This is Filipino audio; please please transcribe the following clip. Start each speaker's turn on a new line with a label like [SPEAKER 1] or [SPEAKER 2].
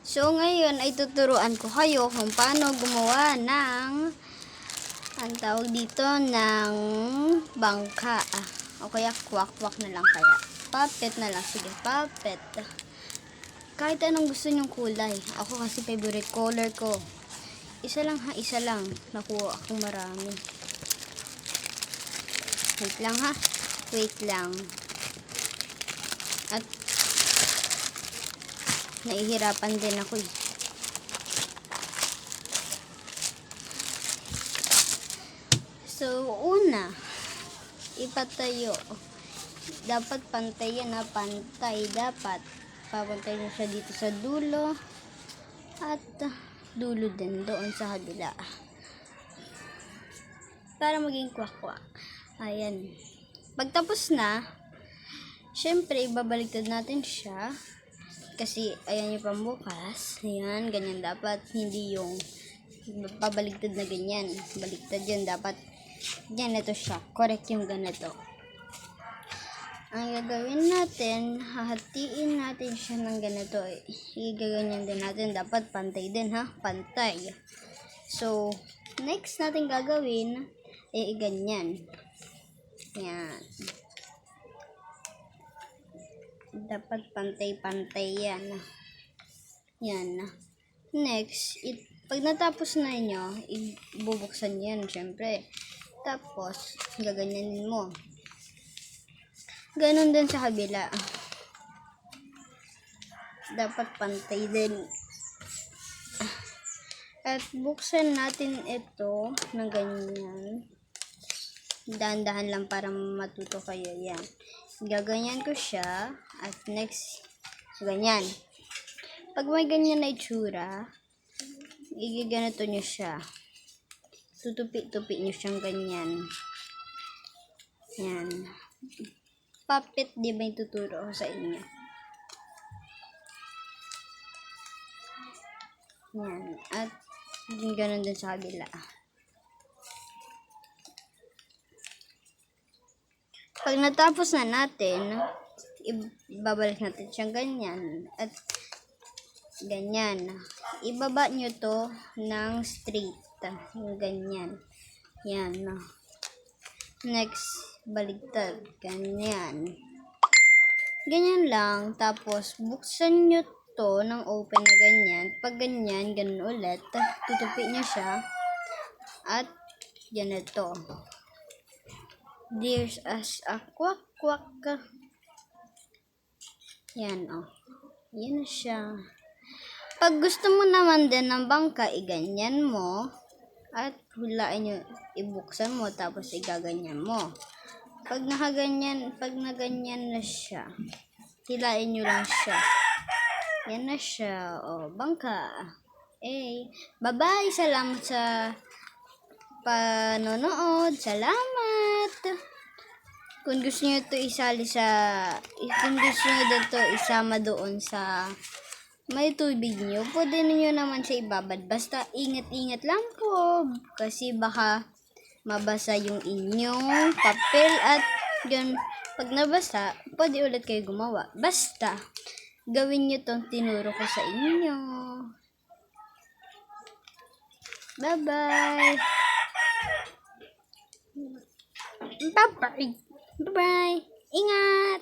[SPEAKER 1] So, ngayon ay tuturuan ko kayo kung paano gumawa ng ang tawag dito ng bangka. Ah, o kaya kwak-kwak na lang kaya. Puppet na lang. Sige, puppet. Kahit anong gusto nyong kulay. Ako kasi favorite color ko. Isa lang ha, isa lang. Nakuha akong marami. Wait lang ha. Wait lang. At nahihirapan din ako eh. So, una, ipatayo. Dapat pantay yan ha, pantay. Dapat papantay mo siya dito sa dulo at dulo din doon sa kabila. Para maging kwak-kwak. Ayan. Pagtapos na, syempre, ibabaliktad natin siya. Kasi, ayan yung pambukas. Ayan, ganyan dapat. Hindi yung pabaligtad na ganyan. Baliktad yan. Dapat, ganito siya. Correct yung ganito. Ang gagawin natin, hahatiin natin siya ng ganito. Igaganyan din natin. Dapat pantay din ha. Pantay. So, next natin gagawin, eh, ganyan. Yan. Dapat pantay-pantay yan. Yan. Next, it, pag natapos na inyo, ibubuksan yan, syempre. Tapos, gaganyanin mo. Ganon din sa kabila. Dapat pantay din. At buksan natin ito ng ganyan. Dahan-dahan lang para matuto kayo. Yan. Gaganyan ko siya. At next, ganyan. Pag may ganyan na itsura, igaganito nyo siya. Tutupi-tupi nyo siyang ganyan. Yan. Puppet, di ba yung tuturo ko sa inyo? Yan. At ganun din sa kabila. Pag natapos na natin, ibabalik natin siyang ganyan. At ganyan. Ibaba nyo to ng straight. Yung ganyan. Yan. Next, baligtad. Ganyan. Ganyan lang. Tapos, buksan nyo to ng open na ganyan. Pag ganyan, ganun ulit. Tutupi nyo siya. At, ganito. There's as a quack quack. Yan, oh. Yan na siya. Pag gusto mo naman din ng bangka, iganyan mo. At hulain nyo, ibuksan mo, tapos igaganyan mo. Pag nakaganyan, pag naganyan na siya, hilain nyo lang siya. Yan na siya. O, bangka. Eh, bye-bye. Salamat sa panonood. Salamat. Kung gusto niyo to isali sa, kung gusto niyo din to isama doon sa may tubig niyo, pwede niyo naman siya ibabad. Basta ingat-ingat lang po. Kasi baka mabasa yung inyong papel at yun, pag nabasa, pwede ulit kayo gumawa. Basta, gawin niyo tong tinuro ko sa inyo. Bye-bye! Bye-bye! Bye-bye! Ingat!